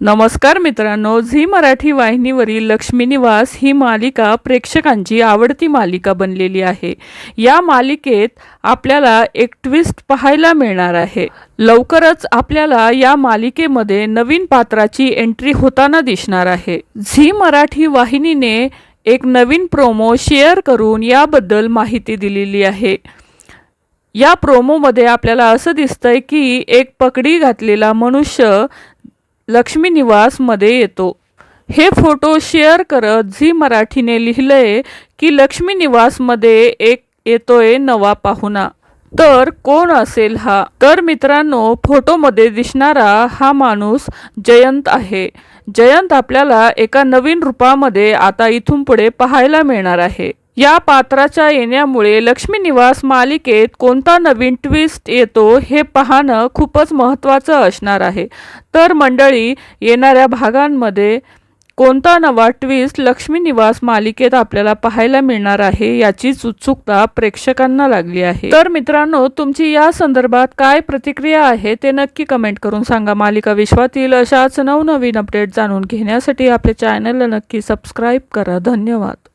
नमस्कार मित्रांनो झी मराठी वाहिनीवरील लक्ष्मी निवास ही मालिका प्रेक्षकांची आवडती मालिका बनलेली आहे. या मालिकेत आपल्याला एक ट्विस्ट पाहायला मिळणार आहे. लवकरच आपल्याला या मालिकेमध्ये नवीन पात्राची एंट्री होताना दिसणार आहे. झी मराठी वाहिनीने एक नवीन प्रोमो शेअर करून याबद्दल माहिती दिलेली आहे. या प्रोमोमध्ये आपल्याला असं दिसतंय की एक पगडी घातलेला मनुष्य लक्ष्मी निवासमध्ये येतो. हे फोटो शेअर करत झी मराठीने लिहिलंय की लक्ष्मी निवासमध्ये एक येतोय नवा पाहुणा. तर कोण असेल हा? तर मित्रांनो फोटोमध्ये दिसणारा हा माणूस जयंत आहे. जयंत आपल्याला एका नवीन रूपामध्ये आता इथून पुढे पाहायला मिळणार आहे. या पात्राच्या येण्यामुळे लक्ष्मी निवास मालिकेत कोणता नवीन ट्विस्ट येतो हे पाहणं खूपच महत्त्वाचं असणार आहे. तर मंडळी येणाऱ्या भागांमध्ये कोणता नवा ट्विस्ट लक्ष्मी निवास मालिकेत आपल्याला पाहायला मिळणार आहे याचीच उत्सुकता प्रेक्षकांना लागली आहे. तर मित्रांनो तुमची या संदर्भात काय प्रतिक्रिया आहे ते नक्की कमेंट करून सांगा. मालिका विश्वातील अशाच नवनवीन अपडेट जाणून घेण्यासाठी आपल्या चॅनलला नक्की सबस्क्राईब करा. धन्यवाद.